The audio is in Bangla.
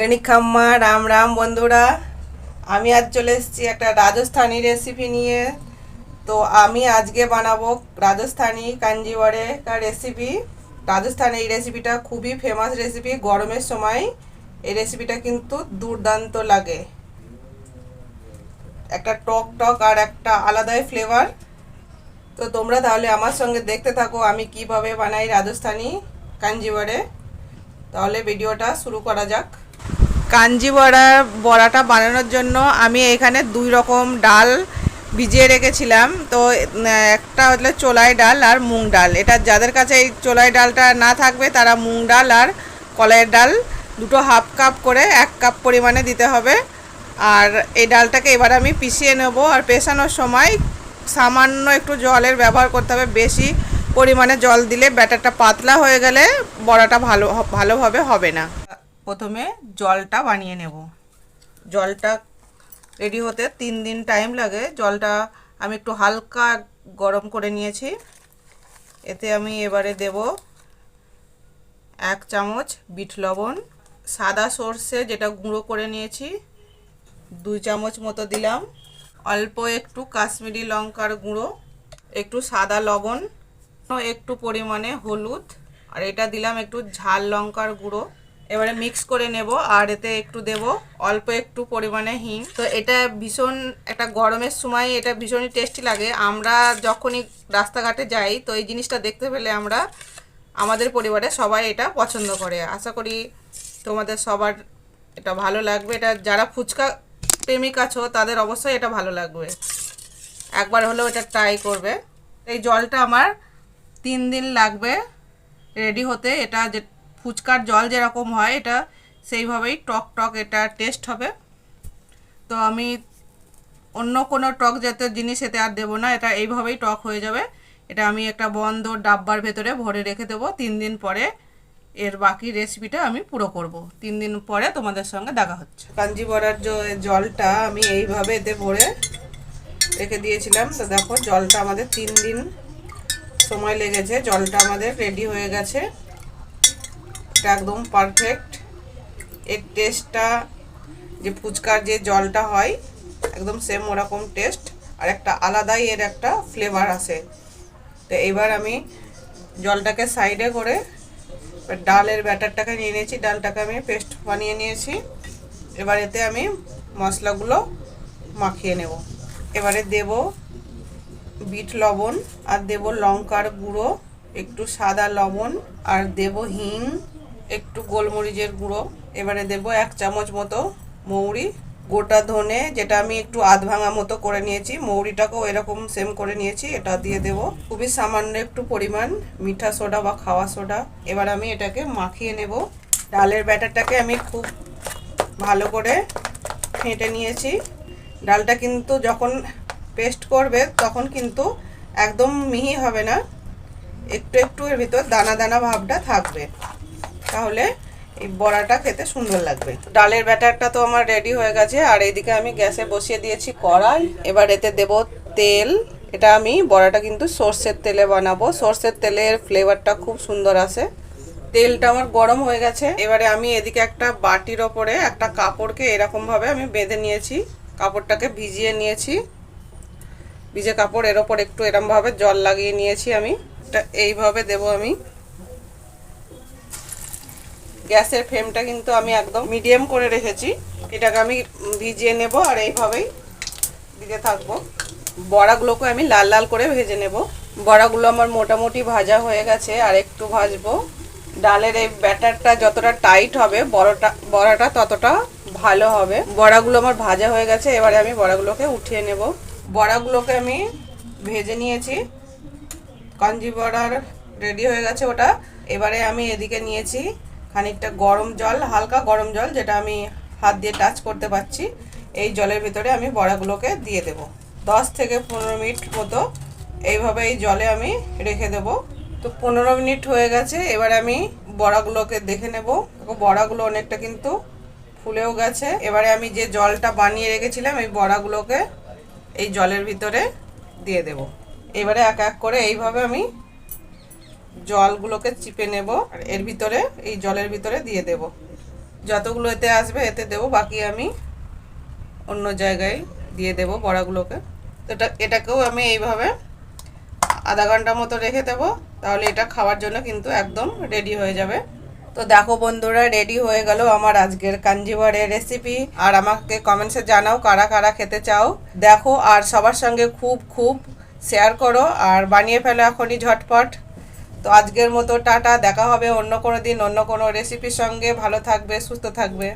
গণিক খাম্মা রাম রাম বন্ধুরা, আমি আজ চলে এসেছি একটা রাজস্থানি রেসিপি নিয়ে। তো আমি আজকে বানাবো রাজস্থানি কাঞ্জিওয়ারে রেসিপি রাজস্থানে এই রেসিপিটা খুবই ফেমাস রেসিপি গরমের সময়। এই রেসিপিটা কিন্তু দুর্দান্ত লাগে। একটা টক টক আর একটা আলাদাই ফ্লেভার তো তোমরা তাহলে আমার সঙ্গে দেখতে থাকো, আমি কীভাবে বানাই রাজস্থানি কাঞ্জিওয়ারে তাহলে ভিডিওটা শুরু করা যাক। কাঞ্জি বড়া, বড়াটা বানানোর জন্য আমি এখানে দুই রকম ডাল ভিজিয়ে রেখেছিলাম। তো একটা হলো চোলাই ডাল আর মুগ ডাল। এটা যাদের কাছে এই চোলাই ডালটা না থাকবে, তারা মুগ ডাল আর কলাইয়ের ডাল দুটো হাফ কাপ করে এক কাপ পরিমাণে দিতে হবে। আর এই ডালটাকে এবার আমি পিষিয়ে নেব আর পেশানোর সময় সামান্য একটু জলের ব্যবহার করতে হবে। বেশি পরিমাণে জল দিলে ব্যাটারটা পাতলা হয়ে গেলে বড়াটা ভালো, ভালোভাবে হবে না। প্রথমে জলটা বানিয়ে নেব। জলটা রেডি হতে তিন দিন টাইম লাগে। জলটা আমি একটু হালকা গরম করে নিয়েছি। এতে আমি এবারে দেব এক চামচ বিট লবণ, সাদা সর্ষে যেটা গুঁড়ো করে নিয়েছি, দুই চামচ মতো দিলাম। অল্প একটু কাশ্মীরি লঙ্কার গুঁড়ো, একটু সাদা লবণ, একটু পরিমাণে হলুদ, আর এটা দিলাম একটু ঝাল লঙ্কার গুঁড়ো। এবারে মিক্স করে নেব, আর এতে একটু দেব, অল্প একটু পরিমাণে হিং। তো এটা ভীষণ একটা গরমের সময়, এটা ভীষণই টেস্টি লাগে। আমরা যখনই রাস্তাঘাটে যাই, তো এই জিনিসটা দেখতে পেলে আমরা, আমাদের পরিবারে সবাই এটা পছন্দ করে। আশা করি তোমাদের সবার এটা ভালো লাগবে। এটা যারা ফুচকা প্রেমিক আছো, তাদের অবশ্যই এটা ভালো লাগবে। একবার হলেও এটা ট্রাই করবে। এই জলটা আমার তিন দিন লাগবে রেডি হতে। এটা যে ফুচকার জল যেরকম হয়, এটা সেইভাবেই টক টক এটা টেস্ট হবে। তো আমি অন্য কোনো টক জাতীয় জিনিস এতে আর দেবো না, এটা এইভাবেই টক হয়ে যাবে। এটা আমি একটা বন্ধ ডাব্বার ভেতরে ভরে রেখে দেবো। তিন দিন পরে এর বাকি রেসিপিটা আমি পুরো করব। তিন দিন পরে তোমাদের সঙ্গে দেখা হচ্ছে। কাঞ্জি বড়ার জলটা আমি এইভাবে এতে ভরে রেখে দিয়েছিলাম। তো দেখো, জলটা আমাদের তিন দিন সময় লেগেছে। জলটা আমাদের রেডি হয়ে গেছে। এটা একদম পারফেক্ট এর টেস্টটা যে ফুচকার যে জলটা হয়, একদম সেম ওরকম টেস্ট আর একটা আলাদাই এর একটা ফ্লেভার আসে তো এবার আমি জলটাকে সাইডে করে ডালের ব্যাটারটাকে নিয়ে নিয়েছি, ডালটাকে আমি পেস্ট বানিয়ে নিয়েছি। এবার এতে আমি মশলাগুলো মাখিয়ে নেব। এবারে দেব বিট লবণ, আর দেব লঙ্কার গুঁড়ো, একটু সাদা লবণ, আর দেব হিং একটু গোলমরিচের গুঁড়ো। এবারে দেব এক চামচ মতো মৌরি, গোটা ধনে, যেটা আমি একটু আধ ভাঙা মতো করে নিয়েছি। মৌরিটাকেও এরকম সেম করে নিয়েছি, এটা দিয়ে দেব। খুবই সামান্য একটু পরিমাণ মিঠা সোডা বা খাওয়া সোডা। এবার আমি এটাকে মাখিয়ে নেব। ডালের ব্যাটারটাকে আমি খুব ভালো করে ফেটে নিয়েছি। ডালটা কিন্তু যখন পেস্ট করবে, তখন কিন্তু একদম মিহি হবে না। একটু একটু এর ভিতর দানা দানা ভাবটা থাকবে। তাহলে এই বড়াটা খেতে সুন্দর লাগবে। ডালের ব্যাটারটা তো আমার রেডি হয়ে গেছে, আর এইদিকে আমি গ্যাসে বসিয়ে দিয়েছি কড়াই। এবার এতে দেব তেল। এটা আমি বড়াটা কিন্তু সর্ষের তেলে বানাবো। সর্ষের তেলের ফ্লেভারটা খুব সুন্দর আসে। তেলটা আমার গরম হয়ে গেছে। এবারে আমি এদিকে একটা বাটির ওপরে একটা কাপড়কে এরকমভাবে আমি বেঁধে নিয়েছি। কাপড়টাকে ভিজিয়ে নিয়েছি। ভিজে কাপড় এর ওপর একটু এরমভাবে জল লাগিয়ে নিয়েছি আমি। এইভাবে দেব আমি। গ্যাসের ফ্লেমটা কিন্তু আমি একদম মিডিয়াম করে রেখেছি। এটাকে আমি ভিজিয়ে নেব আর এইভাবেই দিতে থাকব। বড়াগুলোকে আমি লাল লাল করে ভেজে নেব। বড়াগুলো আমার মোটামুটি ভাজা হয়ে গেছে আর একটু ভাজবো। ডালের এই ব্যাটারটা যতটা টাইট হবে, বড়টা, বড়াটা ততটা ভালো হবে। বড়াগুলো আমার ভাজা হয়ে গেছে, এবারে আমি বড়াগুলোকে উঠিয়ে নেব। বড়াগুলোকে আমি ভেজে নিয়েছি। কাঞ্জি বড়ার রেডি হয়ে গেছে ওটা। এবারে আমি এদিকে নিয়েছি খানিকটা গরম জল, হালকা গরম জল যেটা আমি হাত দিয়ে টাচ করতে পারছি, এই জলের ভিতরে আমি বড়াগুলোকে দিয়ে দেব। দশ থেকে পনেরো মিনিট মতো এইভাবে এই জলে আমি রেখে দেব। তো পনেরো মিনিট হয়ে গেছে, এবার আমি বড়াগুলোকে দেখে নেব। বড়াগুলো অনেকটা কিন্তু ফুলেও গেছে। এবারে আমি যে জলটা বানিয়ে রেখেছিলাম, এই বড়াগুলোকে এই জলের ভিতরে দিয়ে দেব। এবারে এক এক করে এইভাবে আমি জলগুলোকে চিপে নেব আর এর ভিতরে, এই জলের ভিতরে দিয়ে দেব। যতগুলো এতে আসবে, এতে দেবো, বাকি আমি অন্য জায়গায় দিয়ে দেবো বড়াগুলোকে। তো এটা, এটাকেও আমি এইভাবে আধা ঘণ্টা মতো রেখে দেবো, তাহলে এটা খাওয়ার জন্য কিন্তু একদম রেডি হয়ে যাবে। তো দেখো বন্ধুরা রেডি হয়ে গেল আমার আজকের কাঞ্জিবরের রেসিপি আর আমাকে কমেন্টসে জানাও কারা কারা খেতে চাও। দেখো, আর সবার সঙ্গে খুব খুব শেয়ার করো, আর বানিয়ে ফেলো এখনই ঝটপট। তো আজকের মতো টাটা, দেখা হবে অন্য কোনো দিন, অন্য কোনো রেসিপির সঙ্গে। ভালো থাকবে, সুস্থ থাকবে।